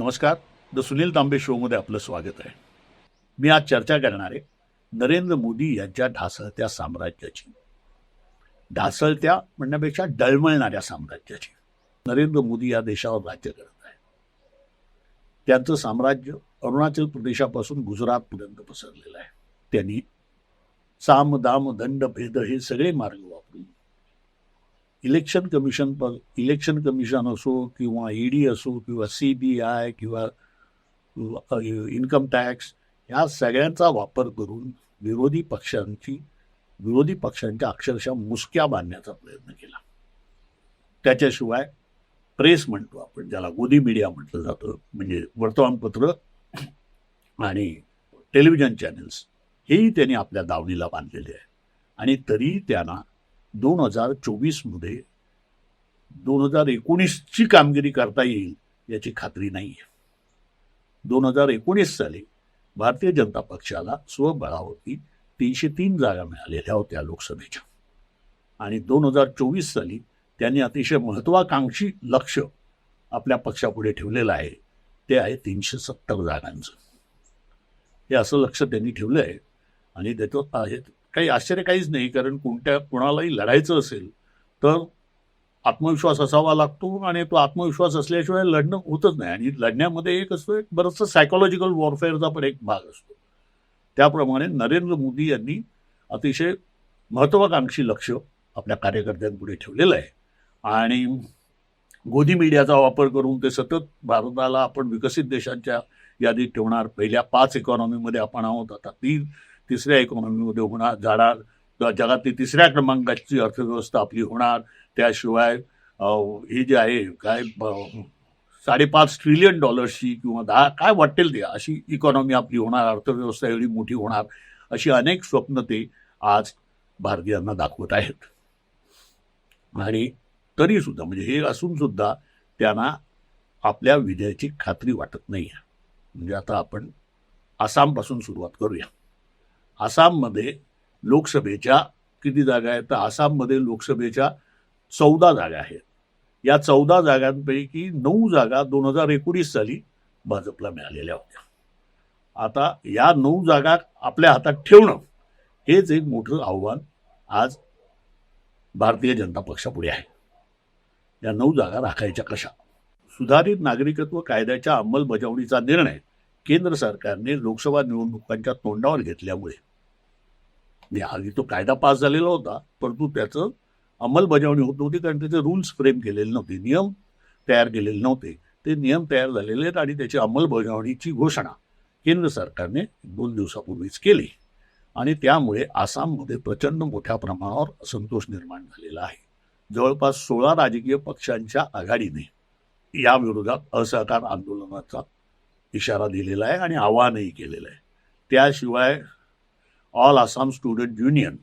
नमस्कार. द सुनील तांबे शोमध्ये आपलं स्वागत आहे. मी आज चर्चा करणार आहे नरेंद्र मोदी यांच्या ढासळत्या साम्राज्याची. ढासळत्या म्हणण्यापेक्षा डळमळणाऱ्या साम्राज्याची. नरेंद्र मोदी या देशावर राज्य करत आहे त्यांचं साम्राज्य अरुणाचल प्रदेशापासून गुजरातपर्यंत पसरलेलं आहे. त्यांनी साम दाम दंड भेद हे सगळे मार्ग वापरून इलेक्शन कमिशन प इलेक्शन कमिशन असो किंवा ईडी असो किंवा सी बी आय किंवा इन्कम टॅक्स या सगळ्यांचा वापर करून विरोधी पक्षांची विरोधी पक्षांच्या अक्षरशः मुसक्या बांधण्याचा प्रयत्न केला. त्याच्याशिवाय प्रेस म्हणतो आपण ज्याला गोदी मीडिया म्हटलं जातं म्हणजे वर्तमानपत्र आणि टेलिव्हिजन चॅनेल्स हेही त्यांनी आपल्या दावणीला बांधलेले आहे. आणि तरी त्यांना दोन हजार चोवीसमध्ये दोन हजार एकोणीसची कामगिरी करता येईल याची खात्री नाही आहे दोन हजार एकोणीस साली भारतीय जनता पक्षाला स्वबळावरती तीनशे तीन जागा मिळालेल्या होत्या लोकसभेच्या. आणि दोन हजार चोवीस साली त्यांनी अतिशय महत्वाकांक्षी लक्ष आपल्या पक्षापुढे ठेवलेलं आहे. ते आहे तीनशे सत्तर जागांचं. हे असं लक्ष त्यांनी ठेवलं आहे आणि त्याचं आहे काही आश्चर्य काहीच नाही कारण कोणत्या कोणालाही लढायचं असेल तर आत्मविश्वास असावा लागतो आणि तो आत्मविश्वास असल्याशिवाय लढणं होतच नाही. आणि लढण्यामध्ये एक असतो एक बरंचसं सायकोलॉजिकल वॉरफेअरचा पण एक भाग असतो. त्याप्रमाणे नरेंद्र मोदी यांनी अतिशय महत्वाकांक्षी लक्ष आपल्या कार्यकर्त्यांपुढे ठेवलेलं आहे. आणि गोदी मीडियाचा वापर करून ते सतत भारताला आपण विकसित देशांच्या यादीत ठेवणार पहिल्या पाच इकॉनॉमीमध्ये आपण आहोत. आता ती तिसऱ्या इकॉनॉमीमध्ये होणार जाणार जगातली तिसऱ्या क्रमांकाची अर्थव्यवस्था आपली होणार. त्याशिवाय ही जी आहे काय साडेपाच ट्रिलियन डॉलर्सची किंवा दहा काय वाटेल ते अशी इकॉनॉमी आपली होणार अर्थव्यवस्था एवढी मोठी होणार अशी अनेक स्वप्न ते आज भारतीयांना दाखवत आहेत. आणि तरी सुद्धा म्हणजे हे असून सुद्धा त्यांना आपल्या विजयाची खात्री वाटत नाही आहे म्हणजे आता आपण आसामपासून सुरुवात करूया. आसाममध्ये लोकसभेच्या किती जागा आहेत? तर आसाममध्ये लोकसभेच्या चौदा जागा आहेत. या चौदा जागांपैकी नऊ जागा दोन हजार एकोणीस साली भाजपला मिळालेल्या होत्या. आता या नऊ जागा आपल्या हातात ठेवणं हेच एक मोठं आव्हान आज भारतीय जनता पक्षापुढे आहे. या नऊ जागा राखायच्या कशा? सुधारित नागरिकत्व कायद्याच्या अंमलबजावणीचा निर्णय केंद्र सरकारने लोकसभा निवडणुकांच्या तोंडावर घेतल्यामुळे म्हणजे आधी तो कायदा पास झालेला होता परंतु त्याचं अंमलबजावणी होत नव्हती कारण त्याचे रूल्स फ्रेम केलेले नव्हते नियम तयार केलेले नव्हते. ते नियम तयार झालेले आहेत आणि त्याची अंमलबजावणीची घोषणा केंद्र सरकारने दोन दिवसापूर्वीच केली. आणि त्यामुळे आसाममध्ये प्रचंड मोठ्या प्रमाणावर असंतोष निर्माण झालेला आहे. जवळपास सोळा राजकीय पक्षांच्या आघाडीने या विरोधात असहकार आंदोलनाचा इशारा दिलेला आहे आणि आवाहनही केलेलं आहे. त्याशिवाय ऑल आसाम स्टुडंट युनियन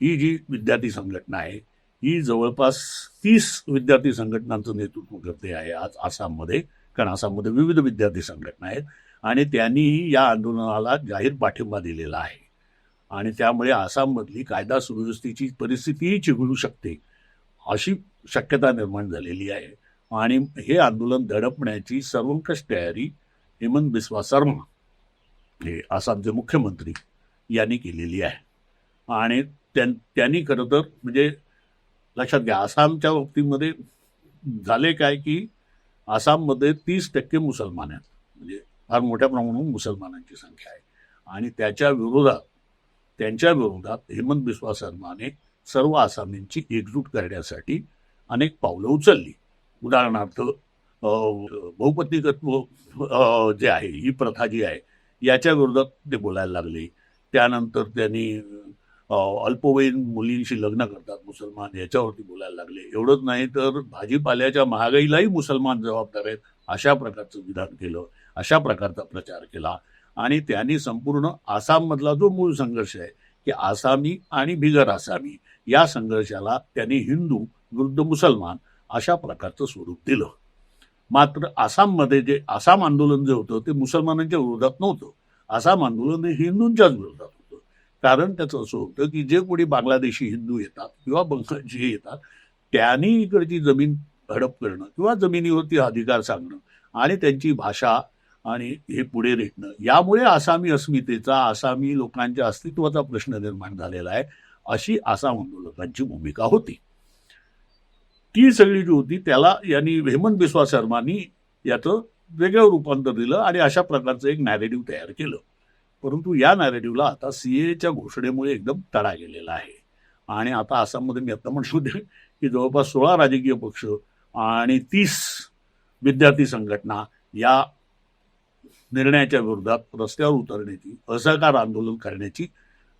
ही जी विद्यार्थी संघटना आहे ही जवळपास तीस विद्यार्थी संघटनांचं नेतृत्व करते आहे आज आसाममध्ये कारण आसाममध्ये विविध विद्यार्थी संघटना आहेत आणि त्यांनीही या आंदोलनाला जाहीर पाठिंबा दिलेला आहे. आणि त्यामुळे आसाममधली कायदा सुव्यवस्थेची परिस्थितीही चिघळू शकते अशी शक्यता निर्माण झालेली आहे. आणि हे आंदोलन दडपण्याची सर्वंकष तयारी हेमंत बिस्वा शर्मा हे आसामचे मुख्यमंत्री यांनी केलेली आहे. आणि त्यां त्यांनी खरं तर म्हणजे लक्षात घ्या आसामच्या बाबतीमध्ये झाले काय की आसाममध्ये तीस टक्के मुसलमान आहेत. म्हणजे फार मोठ्या प्रमाणावर मुसलमानांची संख्या आहे. आणि त्याच्या विरोधात त्यांच्या विरोधात हेमंत बिस्वा शर्माने सर्व आसामींची एकजूट करण्यासाठी अनेक पावलं उचलली. उदाहरणार्थ बहुपत्नीकत्व जे आहे ही प्रथा जी आहे याच्या विरोधात ते बोलायला लागले. त्यानंतर त्यांनी अल्पवयीन मुलींशी लग्न करतात मुसलमान याच्यावरती बोलायला लागले. एवढंच नाही तर भाजीपाल्याच्या महागाईलाही मुसलमान जबाबदार आहेत अशा प्रकारचं विधान केलं अशा प्रकारचा प्रचार केला. आणि त्यांनी संपूर्ण आसाममधला जो मूळ संघर्ष आहे की आसामी आणि बिगर आसामी या संघर्षाला त्यांनी हिंदू विरुद्ध मुसलमान अशा प्रकारचं स्वरूप दिलं. मात्र आसाममध्ये जे आसाम आंदोलन जे होतं ते मुसलमानांच्या विरोधात नव्हतं. आसाम आंदोलन हे हिंदूंच्याच विरोधात होतं. कारण त्याचं असं होतं की जे कोणी बांगलादेशी हिंदू येतात किंवा बंगालची येतात त्यांनी इकडची जमीन हडप करणं किंवा जमिनीवरती अधिकार सांगणं आणि त्यांची भाषा आणि हे पुढे रेटणं यामुळे आसामी अस्मितेचा आसामी लोकांच्या अस्तित्वाचा प्रश्न निर्माण झालेला आहे अशी आसाम आंदोलकांची भूमिका होती. ती सगळी जी होती त्याला यांनी हेमंत बिस्वा शर्मानी याचं वेगळं रूपांतर दिलं आणि अशा प्रकारचं एक नॅरेटिव्ह तयार केलं. परंतु या नॅरेटिव्हला आता सी एच्या घोषणेमुळे एकदम तडा गेलेला आहे. आणि आता आसाममध्ये मी आता म्हटलं होते की जवळपास सोळा राजकीय पक्ष आणि तीस विद्यार्थी संघटना या निर्णयाच्या विरोधात रस्त्यावर उतरण्याची असहकार आंदोलन करण्याची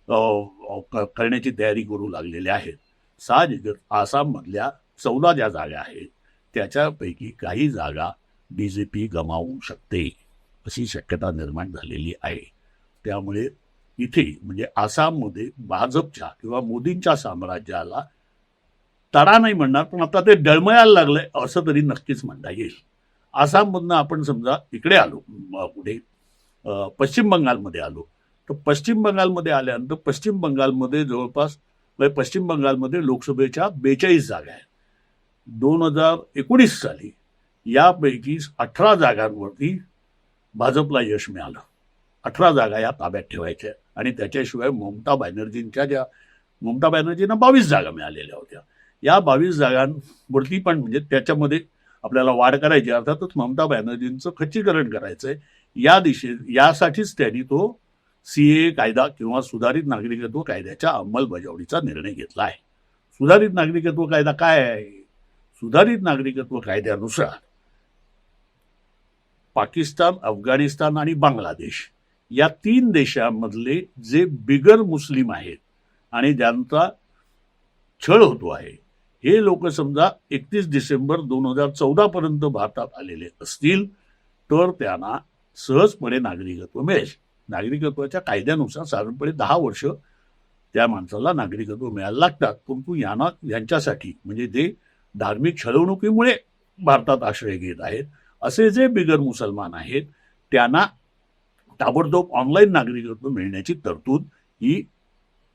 करण्याची तयारी करू लागलेले आहेत. साहजिकच आसाममधल्या चौदा ज्या जागा आहेत त्याच्यापैकी काही जागा बी जे पी गमावू शकते अशी शक्यता निर्माण झालेली आहे. त्यामुळे इथे म्हणजे आसाममध्ये भाजपच्या किंवा मोदींच्या साम्राज्याला तडा नाही म्हणणार पण आता ते डळमळायला लागलंय असं तरी नक्कीच म्हणता येईल. आसाममधनं आपण समजा इकडे आलो कुठे पुढे पश्चिम बंगालमध्ये आलो तर पश्चिम बंगालमध्ये आल्यानंतर पश्चिम बंगालमध्ये जवळपास म्हणजे पश्चिम बंगालमध्ये लोकसभेच्या बेचाळीस जागा आहेत. दोन हजार एकोणीस साली यापैकी अठरा जागांवरती भाजपला यश मिळालं. अठरा जागा या ताब्यात ठेवायच्या. आणि त्याच्याशिवाय ममता बॅनर्जींच्या ज्या ममता बॅनर्जींना बावीस जागा मिळालेल्या होत्या. या बावीस जागांवरती पण म्हणजे त्याच्यामध्ये आपल्याला वाढ करायची अर्थातच ममता बॅनर्जींचं खच्चीकरण करायचंय. या दिशे यासाठीच त्यांनी तो सी ए कायदा किंवा सुधारित नागरिकत्व कायद्याच्या अंमलबजावणीचा निर्णय घेतला आहे. सुधारित नागरिकत्व कायदा काय आहे? सुधारित नागरिकत्व कायद्यानुसार पाकिस्तान अफगाणिस्तान आणि बांगलादेश या तीन देशांमधले जे बिगर मुस्लिम आहेत आणि ज्यांचा छळ होतो आहे हे लोक समजा एकतीस डिसेंबर दोन हजार चौदा पर्यंत भारतात आलेले असतील तर त्यांना सहजपणे नागरिकत्व मिळेल. नागरिकत्वाच्या कायद्यानुसार साधारणपणे दहा वर्ष त्या माणसाला नागरिकत्व मिळायला लागतात. परंतु यांना यांच्यासाठी म्हणजे जे धार्मिक छळवणुकीमुळे भारतात आश्रय घेत आहेत असे जे बिगर मुसलमान आहेत त्यांना ताबडतोब ऑनलाईन नागरिकत्व मिळण्याची तरतूद ही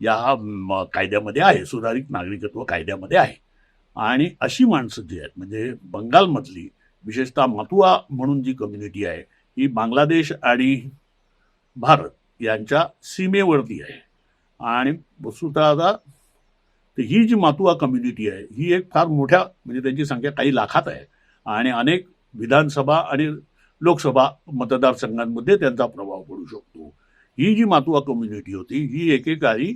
या म, कायद्यामध्ये आहे सुधारित नागरिकत्व कायद्यामध्ये आहे. आणि अशी माणसं जी आहेत म्हणजे बंगालमधली विशेषतः मातुआ म्हणून जी कम्युनिटी आहे ही बांगलादेश आणि भारत यांच्या सीमेवरती आहे. आणि वस्तुतः आता तर ही जी मातुआ कम्युनिटी आहे ही एक फार मोठ्या म्हणजे त्यांची संख्या काही लाखात आहे. आणि अनेक विधानसभा आणि लोकसभा मतदारसंघांमध्ये त्यांचा प्रभाव पडू शकतो. ही जी मातुआ कम्युनिटी होती ही एकेकाळी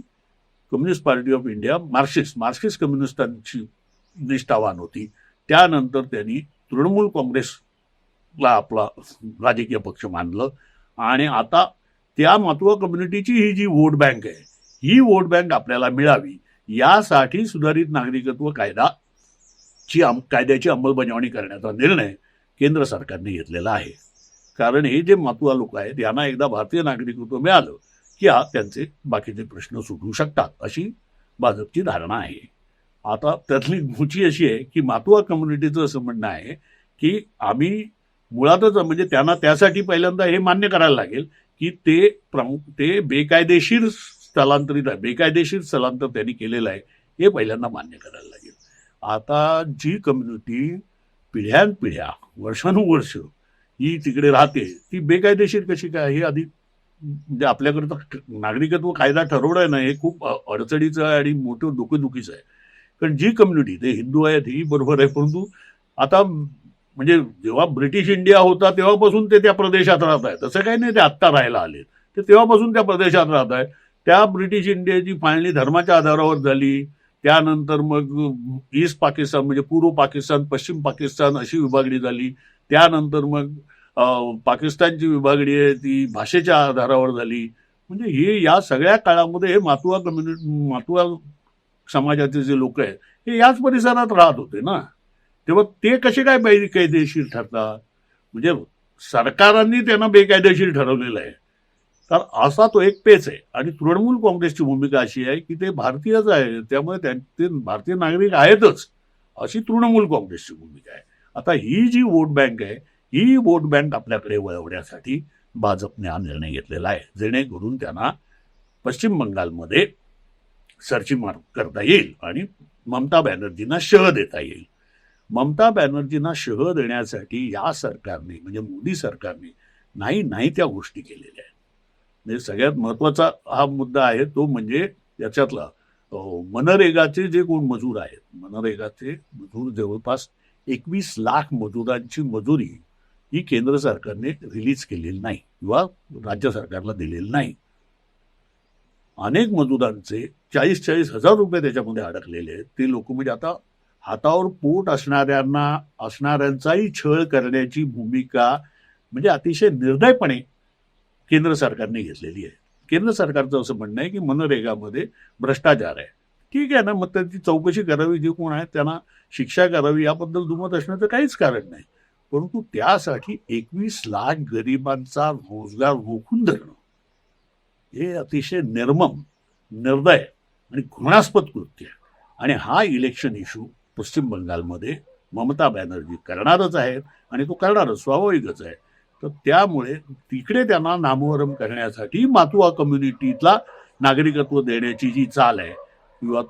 communist party of India Marxist Marxist कम्युनिस्टांची निष्ठावान होती. त्यानंतर त्यांनी तृणमूल काँग्रेसला आपला राजकीय पक्ष मानलं आणि आता त्या मातुआ कम्युनिटीची ही जी वोट बँक आहे ही वोट बँक आपल्याला मिळावी यासाठी सुधारित नागरिकत्व कायदा ची कायद्याची अंमलबजावणी करण्याचा निर्णय केंद्र सरकारने घेतलेला आहे. कारण हे जे मातुआ लोक आहेत यांना एकदा भारतीय नागरिकत्व मिळालं की हा त्यांचे बाकीचे प्रश्न सुटू शकतात अशी भाजपची धारणा आहे. आता त्यातली मुची अशी आहे की मातुआ कम्युनिटीचं असं म्हणणं आहे की आम्ही मुळातच म्हणजे त्यांना त्यासाठी पहिल्यांदा हे मान्य करायला लागेल की ते प्रमुख ते बेकायदेशीर स्थलांतरित आहे बेकायदेशीर स्थलांतर त्यांनी केलेलं आहे हे पहिल्यांदा मान्य करायला लागेल. आता जी कम्युनिटी पिढ्यानपिढ्या वर्षानुवर्ष ही तिकडे राहते ती बेकायदेशीर कशी काय? हे आधी म्हणजे आपल्याकडे तर नागरिकत्व कायदा ठरवणं ना हे खूप अडचणीचं आहे आणि मोठं डोकेदुखीचं आहे. कारण जी कम्युनिटी ते हिंदू आहेत ही बरोबर आहे परंतु आता म्हणजे जेव्हा ब्रिटिश इंडिया होता तेव्हापासून ते त्या प्रदेशात राहत आहेत. तसं काही नाही ते आत्ता राहायला आले ते तेव्हापासून त्या प्रदेशात राहत आहेत. त्या ब्रिटिश इंडियाची फाळणी धर्माच्या आधारावर झाली. त्यानंतर मग ईस्ट पाकिस्तान म्हणजे पूर्व पाकिस्तान पश्चिम पाकिस्तान अशी विभागणी झाली. त्यानंतर मग पाकिस्तानची विभागणी आहे ती भाषेच्या आधारावर झाली. म्हणजे हे या सगळ्या काळामध्ये हे मातुआ कम्युनिटी मातुआ समाजाचे जे लोक आहेत हे याच परिसरात राहत होते ना. तेव्हा ते कसे काय बेकायदेशीर ठरतात? म्हणजे सरकारांनी त्यांना बेकायदेशीर ठरवलेलं आहे. तर असा तो एक पेच आहे. आणि तृणमूल काँग्रेसची भूमिका अशी आहे की ते भारतीयच आहे. त्यामुळे त्यां- ते भारतीय नागरिक आहेतच अशी तृणमूल काँग्रेसची भूमिका आहे. आता ही जी वोट बँक आहे ही वोट बँक आपल्याकडे वळवण्यासाठी भाजपने हा निर्णय घेतलेला आहे. जेणेकरून त्यांना पश्चिम बंगालमध्ये सरची मार करता येईल आणि ममता बॅनर्जींना शह देता येईल. ममता बॅनर्जींना शह देण्यासाठी या सरकारने म्हणजे मोदी सरकारने नाही नाही त्या गोष्टी केलेल्या आहेत. म्हणजे सगळ्यात महत्त्वाचा हा मुद्दा आहे तो म्हणजे याच्यातला मनरेगाचे जे कोण मजूर आहेत मनरेगाचे मजूर जवळपास एकवीस लाख मजुरांची मजुरी ही केंद्र सरकारने रिलीज केलेली नाही किंवा राज्य सरकारला दिलेली नाही. अनेक मजुरांचे चाळीस चाळीस हजार रुपये त्याच्यामध्ये अडकलेले आहेत. ते लोक म्हणजे आता हातावर पोट असणाऱ्यांना असणाऱ्यांचाही छळ करण्याची भूमिका म्हणजे अतिशय निर्दयपणे केंद्र सरकारने घेतलेली आहे. केंद्र सरकारचं असं म्हणणं आहे की मनरेगामध्ये भ्रष्टाचार आहे. ठीक आहे ना मग त्याची चौकशी करावी जे कोण आहे त्यांना शिक्षा करावी याबद्दल दुमत असण्याचं काहीच कारण नाही. परंतु त्यासाठी एकवीस लाख गरिबांचा रोजगार रोखून धरणं हे अतिशय निर्मम निर्दय आणि घृणास्पद कृत्य आणि हा इलेक्शन इश्यू पश्चिम बंगालमध्ये ममता बॅनर्जी करणारच आहेत आणि तो करणारच स्वाभाविकच आहे. तर त्यामुळे तिकडे त्यांना नामवरम करण्यासाठी मातुआ कम्युनिटीला नागरिकत्व देण्याची जी चाल आहे किंवा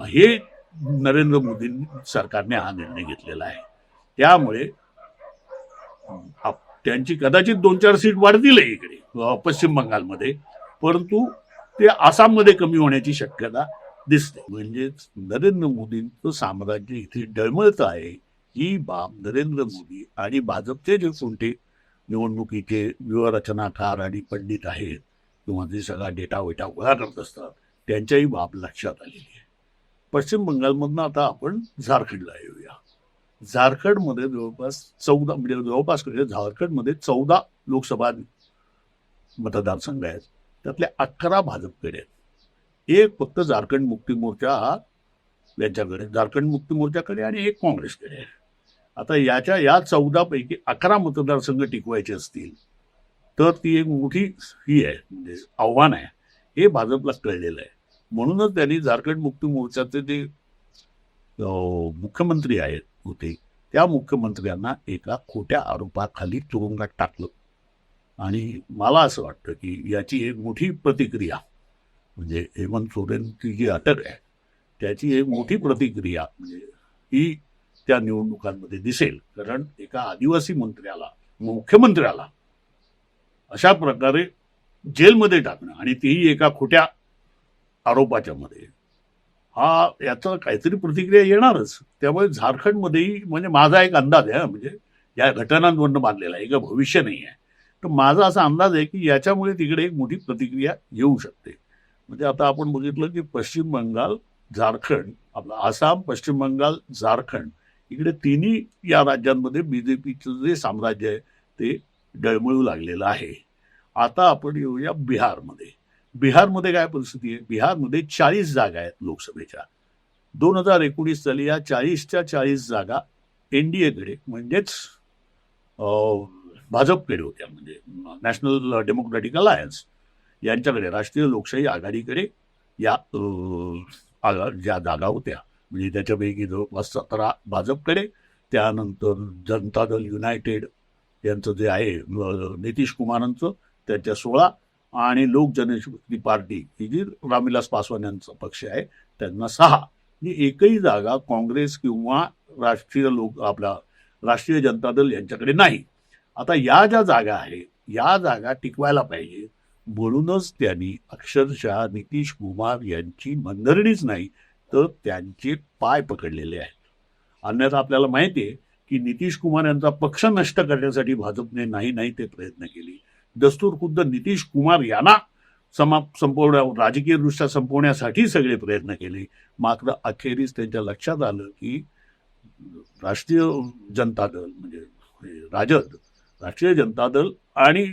हे नरेंद्र मोदी सरकारने हा निर्णय घेतलेला आहे. त्यामुळे त्यांची कदाचित दोन चार सीट वाढतील इकडे पश्चिम बंगालमध्ये परंतु ते आसाममध्ये कमी होण्याची शक्यता दिसते. म्हणजेच नरेंद्र मोदींचं साम्राज्य इथे डळमळत आहे ही बाब नरेंद्र मोदी आणि भाजपचे जे कोणते निवडणुकीचे व्यूहरचनाकार आणि पंडित आहेत. किंवा जे सगळा डेटा वेटा गोळा करत असतात. त्यांच्याही बाब लक्षात आलेली आहे. पश्चिम बंगालमधनं आता आपण झारखंडला येऊया. झारखंडमध्ये जवळपास चौदा म्हणजे जवळपास म्हणजे झारखंडमध्ये चौदा लोकसभा मतदारसंघ आहेत. त्यातले अकरा भाजपकडे आहेत. एक फक्त झारखंड मुक्ती मोर्चा हा यांच्याकडे झारखंड मुक्ती मोर्चाकडे आणि एक काँग्रेसकडे आहे. आता याच्या या चौदापैकी अकरा मतदारसंघ टिकवायचे असतील तर ती एक मोठी ही आहे म्हणजे आव्हान आहे. हे भाजपला कळलेलं आहे. म्हणूनच त्यांनी झारखंड मुक्ती मोर्चाचे जे मुख्यमंत्री आहेत होते त्या मुख्यमंत्र्यांना एका खोट्या आरोपाखाली तुरुंगात टाकलं. आणि मला असं वाटतं की याची एक मोठी प्रतिक्रिया म्हणजे हेमंत सोरेनची जी अटक आहे त्याची एक मोठी प्रतिक्रिया म्हणजे ही त्या निवडणुकांमध्ये दिसेल. कारण एका आदिवासी मंत्र्याला मुख्यमंत्र्याला अशा प्रकारे जेलमध्ये टाकणं आणि तेही एका खोट्या आरोपाच्या मध्ये. हा याचा काहीतरी प्रतिक्रिया येणारच. त्यामुळे झारखंडमध्येही म्हणजे माझा एक अंदाज आहे म्हणजे या घटनांवरनं बांधलेला आहे का भविष्य नाही आहे. तर माझा असा अंदाज आहे की याच्यामुळे तिकडे एक मोठी प्रतिक्रिया येऊ शकते. म्हणजे आता आपण बघितलं की पश्चिम बंगाल झारखंड आपला आसाम पश्चिम बंगाल झारखंड इकडे तिन्ही या राज्यांमध्ये बीजेपीचं जे साम्राज्य आहे ते डळमळू लागलेलं आहे. आता आपण येऊया बिहारमध्ये. बिहारमध्ये काय परिस्थिती आहे? बिहारमध्ये चाळीस जागा आहेत लोकसभेच्या. दोन हजार एकोणीस साली या चाळीसच्या चाळीस जागा एन डी एकडे म्हणजेच भाजपकडे होत्या. म्हणजे नॅशनल डेमोक्रॅटिक अलायन्स यांच्याकडे राष्ट्रीय लोकशाही आघाडीकडे या आघा- ज्या जागा होत्या. म्हणजे त्याच्यापैकी जवळपास सतरा भाजपकडे त्यानंतर जनता दल युनायटेड यांचं जे आहे नितीश कुमारांचं त्याच्या सोळा आणि लोक जनशक्ती पार्टी ही जी रामविलास पासवान यांचा पक्ष आहे त्यांना सहा. ही एकही जागा काँग्रेस किंवा राष्ट्रीय लोक आपला राष्ट्रीय जनता दल यांच्याकडे नाही. आता या ज्या जागा आहे या जागा टिकवायला पाहिजे. म्हणूनच त्यांनी अक्षरशः नितीश कुमार यांची मनधरणीच नाही. तर त्यांचे पाय पकडलेले आहेत. अन्यथा आपल्याला माहिती आहे की नितीश कुमार यांचा पक्ष नष्ट करण्यासाठी भाजपने नाही नाही ते प्रयत्न केले. दस्तूर खुद्द नितीश कुमार यांना समा संपवण्या राजकीयदृष्ट्या संपवण्यासाठी सगळे प्रयत्न केले. मात्र अखेरीस त्यांच्या लक्षात आलं की राष्ट्रीय जनता दल म्हणजे राजद राष्ट्रीय जनता दल आणि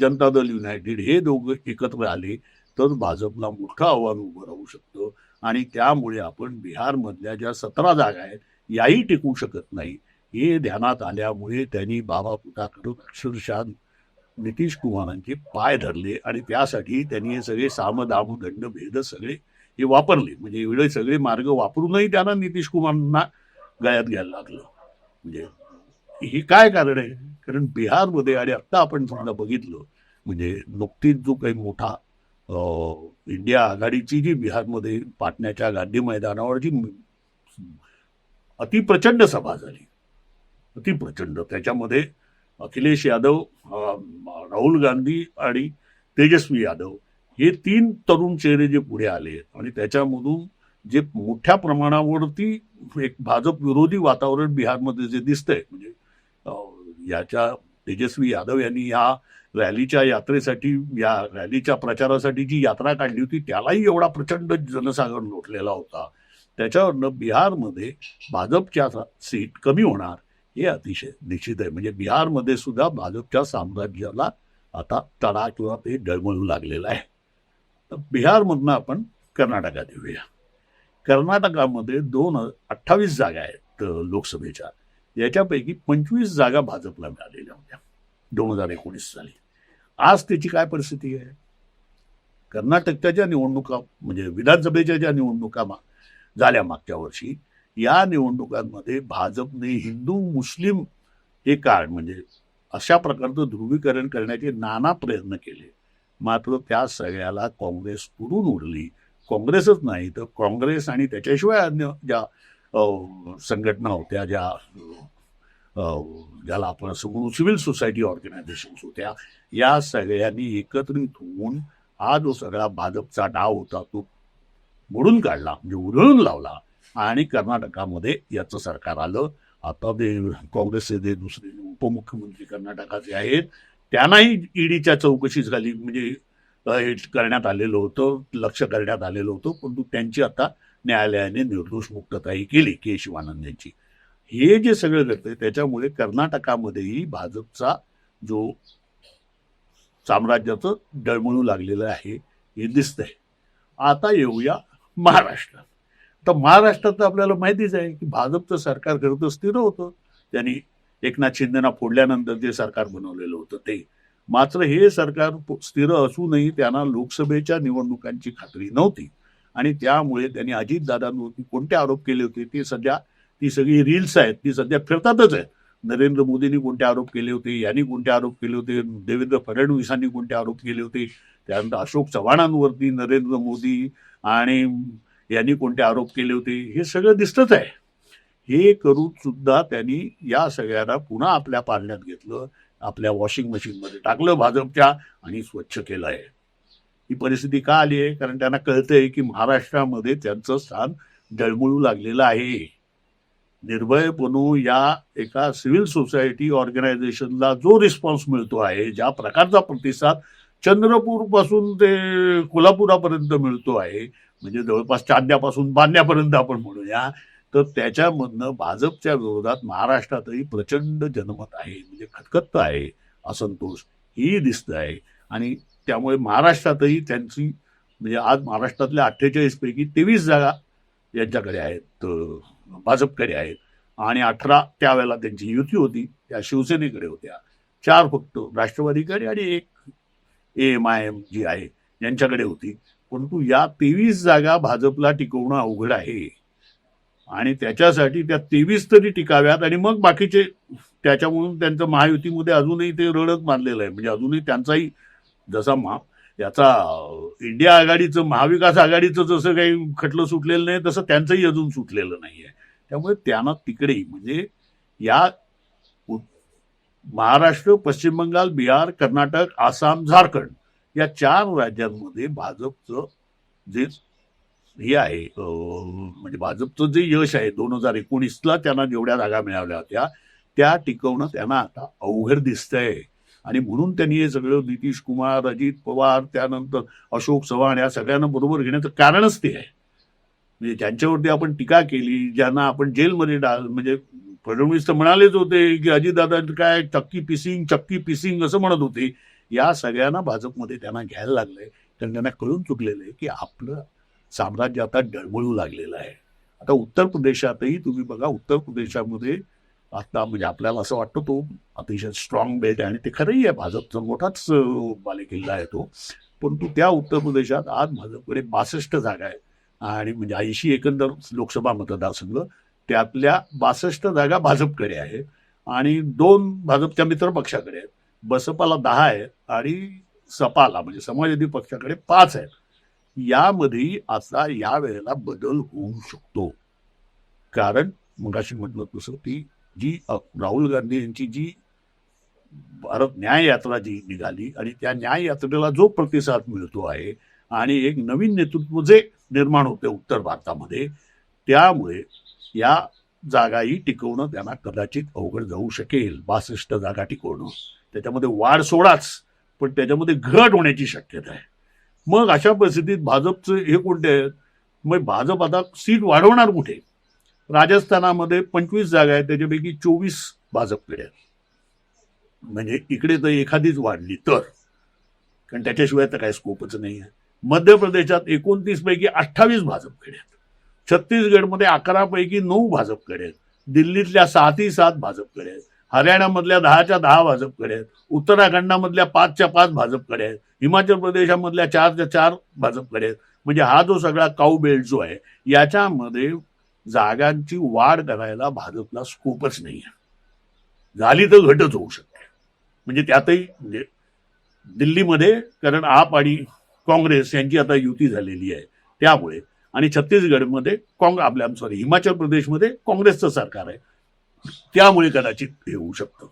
जनता दल युनायटेड हे दोघं एकत्र आले तर भाजपला मोठं आव्हान उभं राहू शकतं. आणि त्यामुळे आपण बिहारमधल्या ज्या सतरा जागा आहेत याही टिकू शकत नाही. हे ध्यानात आल्यामुळे त्यांनी बाबा पुटाकडून अक्षरशः नितीश कुमारांचे पाय धरले आणि त्यासाठी त्यांनी हे सगळे साम दंड भेद सगळे हे वापरले. म्हणजे एवढे सगळे मार्ग वापरूनही त्यांना नितीश कुमारांना गळ्यात घ्यायला लागलं. म्हणजे हे काय कारण आहे? कारण बिहारमध्ये आणि आत्ता आपण समजा बघितलं म्हणजे नुकतीच जो काही मोठा इंडिया आघाडीची जी बिहारमध्ये पाटण्याच्या गांधी मैदानावर जी अतिप्रचंड सभा झाली. अतिप्रचंड. त्याच्यामध्ये अखिलेश यादव राहुल गांधी आणि तेजस्वी यादव हे तीन तरुण चेहरे जे पुढे आले आणि त्याच्यामधून जे मोठ्या प्रमाणावरती एक भाजप विरोधी वातावरण बिहारमध्ये जे दिसतंय म्हणजे याच्या तेजस्वी यादव यांनी या रॅलीच्या यात्रेसाठी या रॅलीच्या प्रचारासाठी जी यात्रा काढली होती त्यालाही एवढा प्रचंड जनसागर लोटलेला होता. त्याच्यावरनं बिहारमध्ये भाजपच्या सीट कमी होणार हे अतिशय निश्चित आहे. म्हणजे बिहारमध्ये सुद्धा भाजपच्या साम्राज्याला आता तडा किंवा ते डळमळू लागलेलं आहे. तर बिहारमधनं आपण कर्नाटकात येऊया. कर्नाटकामध्ये दोन अठ्ठावीस जागा आहेत लोकसभेच्या. याच्यापैकी पंचवीस जागा भाजपला मिळालेल्या होत्या. दोन हजार एकोणीस साली. आज त्याची काय परिस्थिती आहे? कर्नाटकच्या ज्या निवडणुका म्हणजे विधानसभेच्या ज्या निवडणुका मा- झाल्या मागच्या वर्षी या निवडणुकांमध्ये भाजपने हिंदू मुस्लिम हे काळ म्हणजे अशा प्रकारचं ध्रुवीकरण करण्याचे नाना प्रयत्न केले. मात्र त्या सगळ्याला काँग्रेस उडून उरली काँग्रेसच नाही तर काँग्रेस आणि त्याच्याशिवाय अन्य ज्या संघटना होत्या ज्या ज्याला आपण असं म्हणू सिव्हिल सोसायटी ऑर्गनायझेशन्स होत्या. या सगळ्यांनी एकत्रित होऊन हा जो सगळा भाजपचा डाव होता तो मोडून काढला म्हणजे उधळून लावला. आणि कर्नाटकामध्ये याचं सरकार आलं. आता ते काँग्रेसचे जे दुसरे उपमुख्यमंत्री कर्नाटकाचे आहेत त्यांनाही ईडीच्या चौकशी झाली म्हणजे हे करण्यात आलेलं होतं लक्ष करण्यात आलेलं होतं. परंतु त्यांची आता न्यायालयाने निर्दोष मुक्तताही केली केशवानंद यांची हे जे सगळं घडतंय त्याच्यामुळे कर्नाटकामध्येही भाजपचा जो साम्राज्याचं डळमळू लागलेलं आहे हे दिसतंय. आता येऊया महाराष्ट्रात. तर महाराष्ट्रात तर आपल्याला माहितीच आहे की भाजपचं सरकार खरं तर स्थिर होतं. त्यांनी एकनाथ शिंदेना फोडल्यानंतर जे सरकार बनवलेलं होतं ते. मात्र हे सरकार स्थिर असूनही त्यांना लोकसभेच्या निवडणुकांची खात्री नव्हती. आणि त्यामुळे त्यांनी अजितदादांवरती कोणते आरोप केले होते ते सध्या ती सगळी रील्स आहेत ती सध्या फिरतातच आहे नरेंद्र मोदींनी कोणते आरोप केले होते यांनी कोणते आरोप केले होते देवेंद्र फडणवीसांनी कोणते आरोप केले होते त्यानंतर अशोक चव्हाणांवरती नरेंद्र मोदी आणि यांनी कोणते आरोप केले होते हे सगळं दिसतच आहे. हे करून सुद्धा त्यांनी या सगळ्यांना पुन्हा आपल्या पाळण्यात घेतलं आपल्या वॉशिंग मशीनमध्ये टाकलं भाजपच्या आणि स्वच्छ केलं आहे. ही परिस्थिती का आली आहे? कारण त्यांना कळतंय की महाराष्ट्रामध्ये त्यांचं स्थान डळमळू लागलेलं आहे. निर्भय बनू या एका सिव्हिल सोसायटी ऑर्गनायझेशनला जो रिस्पॉन्स मिळतो आहे ज्या प्रकारचा प्रतिसाद चंद्रपूरपासून ते कोल्हापुरापर्यंत मिळतो आहे म्हणजे जवळपास चांद्यापासून बांधण्यापर्यंत आपण म्हणूया तर त्याच्यामधनं भाजपच्या विरोधात महाराष्ट्रातही प्रचंड जनमत आहे म्हणजे खतखत्त आहे असंतोष ही दिसत आहे आणि त्यामुळे महाराष्ट्रातही त्यांची म्हणजे आज महाराष्ट्रातल्या अठ्ठेचाळीस पैकी तेवीस जागा यांच्याकडे आहेत. भाजपकडे आहेत. आणि अठरा त्यावेळेला त्यांची युती होती. त्या शिवसेनेकडे होत्या. चार फक्त राष्ट्रवादीकडे आणि एक ए एम आय एम जी आहे यांच्याकडे होती. परंतु या तेवीस जागा भाजपला टिकवणं अवघड आहे. आणि त्याच्यासाठी त्या तेवीस तरी टिकाव्यात आणि मग बाकीचे त्याच्यामधून त्यांचं महायुतीमध्ये अजूनही ते रडत मानलेलं आहे. म्हणजे अजूनही त्यांचाही जसा महा याचा इंडिया आघाडीचं महाविकास आघाडीचं जसं काही खटलं सुटलेलं नाही तसं त्यांचंही अजून सुटलेलं नाही आहे त्यामुळे त्यांना तिकडे म्हणजे या महाराष्ट्र पश्चिम बंगाल बिहार कर्नाटक आसाम झारखंड या चार राज्यांमध्ये भाजपचं जे हे आहे म्हणजे भाजपचं जे यश आहे दोन हजार एकोणीसला त्यांना जेवढ्या जागा मिळाल्या होत्या त्या टिकवणं त्यांना आता अवघड दिसतंय. आणि म्हणून त्यांनी हे सगळं नितीश कुमार अजित पवार त्यानंतर अशोक चव्हाण या सगळ्यांना बरोबर घेण्याचं कारणच ते आहे. म्हणजे ज्यांच्यावरती आपण टीका केली ज्यांना आपण जेलमध्ये डाल म्हणजे फडणवीस तर म्हणालेच होते की अजितदादा काय चक्की पिसिंग चक्की पिसिंग असं म्हणत होते. या सगळ्यांना भाजपमध्ये त्यांना घ्यायला लागलंय. तर त्यांना कळून चुकलेलं आहे की आपलं साम्राज्य आता डळमळू लागलेलं आहे. आता उत्तर प्रदेशातही तुम्ही बघा उत्तर प्रदेशामध्ये आता म्हणजे आपल्याला असं वाटतं तो अतिशय स्ट्रॉंग बेल्ट आहे आणि ते खरंही आहे. भाजपचा मोठाच बालेकिल्ला आहे तो. परंतु त्या उत्तर प्रदेशात आज भाजपकडे बासष्ट जागा आहेत. आणि म्हणजे ऐंशी एकंदर लोकसभा मतदारसंघ त्यातल्या बासष्ट जागा भाजपकडे आहे आणि दोन भाजपच्या मित्र पक्षाकडे आहेत. बसपाला दहा आहे आणि सपाला म्हणजे समाजवादी पक्षाकडे पाच आहेत. यामध्ये आता या वेळेला बदल होऊ शकतो. कारण मगाशी म्हटलं तसं ती जी राहुल गांधी यांची जी भारत न्याय यात्रा जी निघाली आणि त्या न्याय यात्रेला जो प्रतिसाद मिळतो आहे आणि एक नवीन नेतृत्व जे निर्माण होते उत्तर भारतामध्ये. त्यामुळे या जागाही टिकवणं त्यांना कदाचित अवघड जाऊ शकेल. बासष्ट जागा टिकवणं. त्याच्यामध्ये वाढ सोडाच पण त्याच्यामध्ये घट होण्याची शक्यता आहे. मग अशा परिस्थितीत भाजपचं हे कोणते आहेत? मग भाजप आता सीट वाढवणार कुठे? राजस्थानामध्ये पंचवीस जागा आहेत त्याच्यापैकी चोवीस भाजपकडे आहेत. म्हणजे इकडे तर एखादीच वाढली तर. कारण त्याच्याशिवाय तर काही स्कोपच नाही आहे. मध्य प्रदेशात एकोणतीस पैकी अठ्ठावीस भाजपकडे आहेत. छत्तीसगडमध्ये अकरा पैकी नऊ भाजपकडे आहेत. दिल्लीतल्या सातही सात भाजपकडे आहेत. हरियाणामधल्या दहाच्या दहा भाजपकडे आहेत. उत्तराखंडामधल्या पाचच्या पाच भाजपकडे आहेत. हिमाचल प्रदेशामधल्या चारच्या चार भाजपकडे आहेत. म्हणजे हा जो सगळा काऊ बेल्ट जो आहे याच्यामध्ये जागांची वाढ करायला भाजपला स्कोपच नाही आहे. झाली तर घटच होऊ शकते. म्हणजे त्यातही म्हणजे दिल्लीमध्ये कारण आप आणि काँग्रेस यांची आता युती झालेली आहे. त्यामुळे आणि छत्तीसगडमध्ये काँग आपल्या सॉरी हिमाचल प्रदेशमध्ये काँग्रेसचं सरकार आहे. त्यामुळे कदाचित हे होऊ शकतं.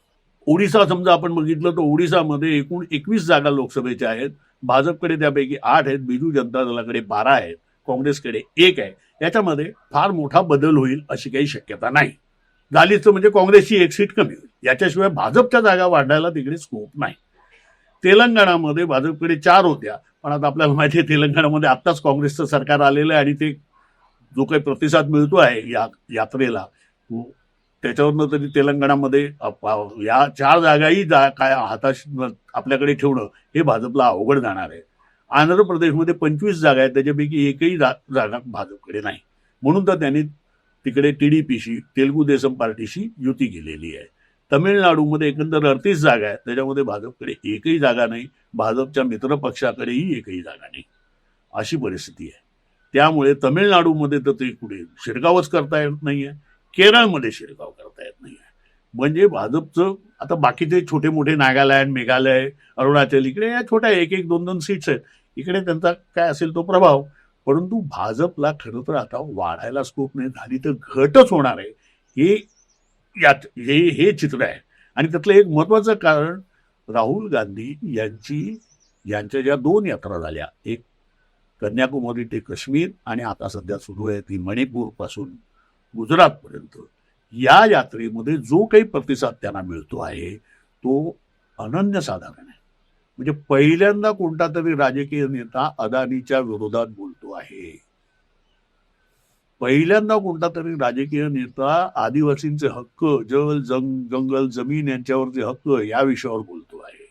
ओडिसा समजा आपण बघितलं तर ओडिसामध्ये एकूण एकवीस जागा लोकसभेच्या आहेत. भाजपकडे त्यापैकी आठ आहेत बिजू जनता दलाकडे बारा आहेत काँग्रेसकडे एक आहे. याच्यामध्ये फार मोठा बदल होईल अशी काही शक्यता नाही. झालीच म्हणजे काँग्रेसची एक सीट कमी होईल. याच्याशिवाय भाजपच्या जागा वाढायला तिकडे स्कोप नाही. तेलंगणामध्ये भाजपकडे चार होत्या. पण आता आपल्याला माहिती आहे तेलंगणामध्ये आत्ताच काँग्रेसचं सरकार आलेलं आहे आणि ते जो काही प्रतिसाद मिळतो आहे या यात्रेला त्याच्यावरनं तरी तेलंगणामध्ये या चार जागाही जा काय हाताश आपल्याकडे ठेवणं हे भाजपला अवघड जाणार आहे. आंध्र प्रदेशमध्ये पंचवीस जागा आहेत त्याच्यापैकी एकही जा जागा भाजपकडे नाही. म्हणून तर त्यांनी तिकडे टी डी पीशी तेलगू देसम पार्टीशी युती केलेली आहे. तमिळनाडूमध्ये एकंदर अडतीस जागा आहेत. त्याच्यामध्ये भाजपकडे एकही जागा नाही. भाजपच्या मित्रपक्षाकडेही एकही जागा नाही. अशी परिस्थिती आहे. त्यामुळे तमिळनाडूमध्ये तर ते कुठे शिरगावच करता येत नाही आहे केरळमध्ये शिरगाव करता येत नाही आहे म्हणजे भाजपचं आता बाकीचे छोटे मोठे नागालँड मेघालय अरुणाचल इकडे या छोट्या एक एक दोन दोन सीट्स आहेत. इकडे त्यांचा काय असेल तो प्रभाव. परंतु भाजपला खरं तर आता वाढायला स्कोप नाही. झाली तर घटच होणार आहे. हे यात हे हे चित्र आहे. आणि त्यातलं एक महत्त्वाचं कारण राहुल गांधी यांची यांच्या ज्या दोन यात्रा झाल्या एक कन्याकुमारी ते काश्मीर आणि आता सध्या सुरू आहे ती मणिपूरपासून गुजरातपर्यंत. या यात्रेमध्ये जो काही प्रतिसाद त्यांना मिळतो आहे तो अनन्यसाधारण आहे. म्हणजे पहिल्यांदा कोणता तरी राजकीय नेता अदानीच्या विरोधात बोलतो आहे. पहिल्यांदा कोणता तरी राजकीय नेता आदिवासींचे हक्क जल जंग जंगल जमीन यांच्यावरचे हक्क या विषयावर बोलतो आहे.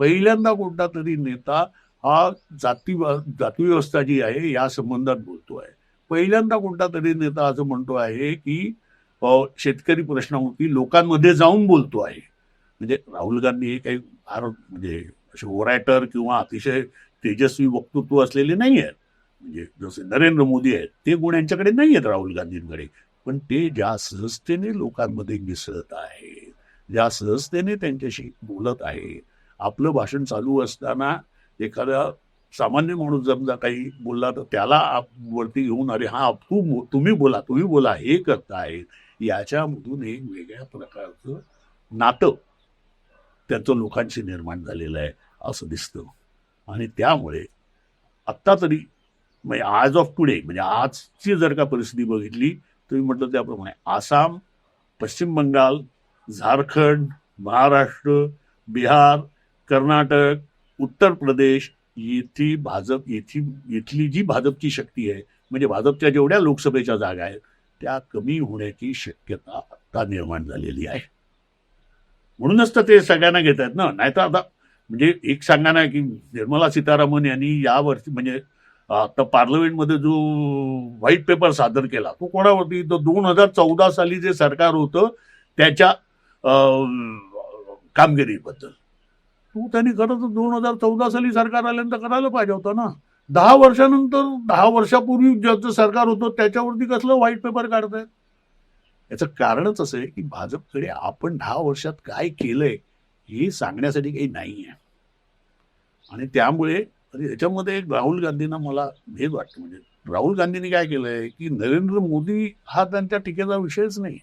पहिल्यांदा कोणता तरी नेता हा जाती जाती व्यवस्था जी आहे या संबंधात बोलतो आहे. पहिल्यांदा कोणता तरी नेता असं म्हणतो आहे की शेतकरी प्रश्नावरती लोकांमध्ये जाऊन बोलतो आहे. म्हणजे राहुल गांधी हे काही फार म्हणजे असे ओरायटर किंवा अतिशय तेजस्वी वक्तृत्व असलेले नाही आहेत म्हणजे जसे नरेंद्र मोदी आहेत ते गुण यांच्याकडे नाही आहेत राहुल गांधींकडे. पण ते ज्या सहजतेने लोकांमध्ये मिसळत आहेत ज्या सहजतेने त्यांच्याशी बोलत आहे आपलं भाषण चालू असताना एखादा सामान्य माणूस समजा काही बोलला तर त्याला आप वरती घेऊन अरे हा तू तुम्ही बोला तुम्ही बोला हे करताय याच्यामधून एक वेगळ्या प्रकारचं नातं त्याचं लोकांशी निर्माण झालेलं आहे असं दिसतं. आणि त्यामुळे आत्ता तरी म्हणजे आज ऑफ टुडे म्हणजे आजची जर का परिस्थिती बघितली तुम्ही म्हटलं त्याप्रमाणे आसाम पश्चिम बंगाल झारखंड महाराष्ट्र बिहार कर्नाटक उत्तर प्रदेश येथी भाजप येथी येथली जी भाजपची शक्ती आहे म्हणजे भाजपच्या जेवढ्या लोकसभेच्या जागा आहेत त्या कमी होण्याची शक्यता आता निर्माण झालेली आहे. म्हणूनच तर ते सगळ्यांना घेत आहेत ना. नाहीतर आता म्हणजे एक सांगा ना की निर्मला सीतारामन यांनी या वर्षी म्हणजे आता पार्लमेंटमध्ये जो व्हाईट पेपर सादर केला तो कोणावरती? तर दोन हजार चौदा साली जे सरकार होतं त्याच्या कामगिरीबद्दल. तो त्यांनी खरं तर दोन हजार चौदा साली सरकार आल्यानंतर करायला पाहिजे होतं ना. दहा वर्षानंतर दहा वर्षापूर्वी ज्याचं सरकार होतं त्याच्यावरती कसलं व्हाईट पेपर काढतायत? याचं कारणच असं आहे की भाजपकडे आपण दहा वर्षात काय केलंय हे सांगण्यासाठी काही नाही आहे आणि त्यामुळे आणि याच्यामध्ये राहुल गांधींना मला भेद वाटतं म्हणजे राहुल गांधींनी काय केलंय की नरेंद्र मोदी हा त्यांच्या टीकेचा विषयच नाही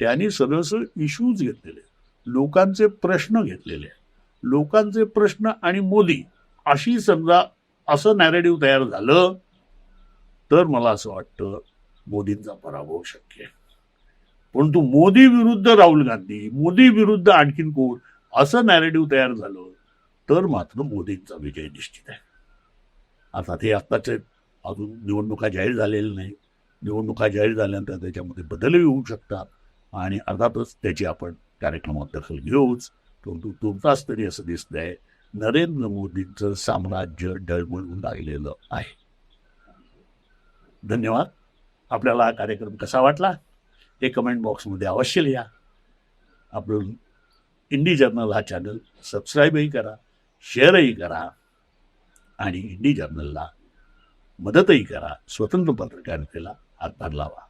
त्यांनी सरळ इश्यूज घेतलेले लोकांचे प्रश्न घेतलेले लोकांचे प्रश्न आणि मोदी अशी समजा असं नॅरेटिव्ह तयार झालं तर मला असं वाटतं मोदींचा पराभव शक्य आहे. परंतु मोदी विरुद्ध राहुल गांधी मोदी विरुद्ध आणखीन कोण असं नॅरेटिव्ह तयार झालं तर मात्र मोदींचा विजय निश्चित आहे. आता ते आत्ताचे अजून निवडणुका जाहीर झालेल्या नाही. निवडणुका जाहीर झाल्यानंतर त्याच्यामध्ये बदलही होऊ शकतात आणि अर्थातच त्याची आपण कार्यक्रमात दखल घेऊच. परंतु तुमचाच तरी असं दिसतंय नरेंद्र मोदींचं साम्राज्य डळमळून लागलेलं आहे. धन्यवाद. आपल्याला हा कार्यक्रम कसा वाटला? हे कमेंट बॉक्समध्ये अवश्य लिहा. आपण इंडी जर्नल हा चॅनल सबस्क्राईबही करा. शेअरही करा आणि इंडी जर्नलला मदतही करा. स्वतंत्र पत्रकारितेला हातभार लावा.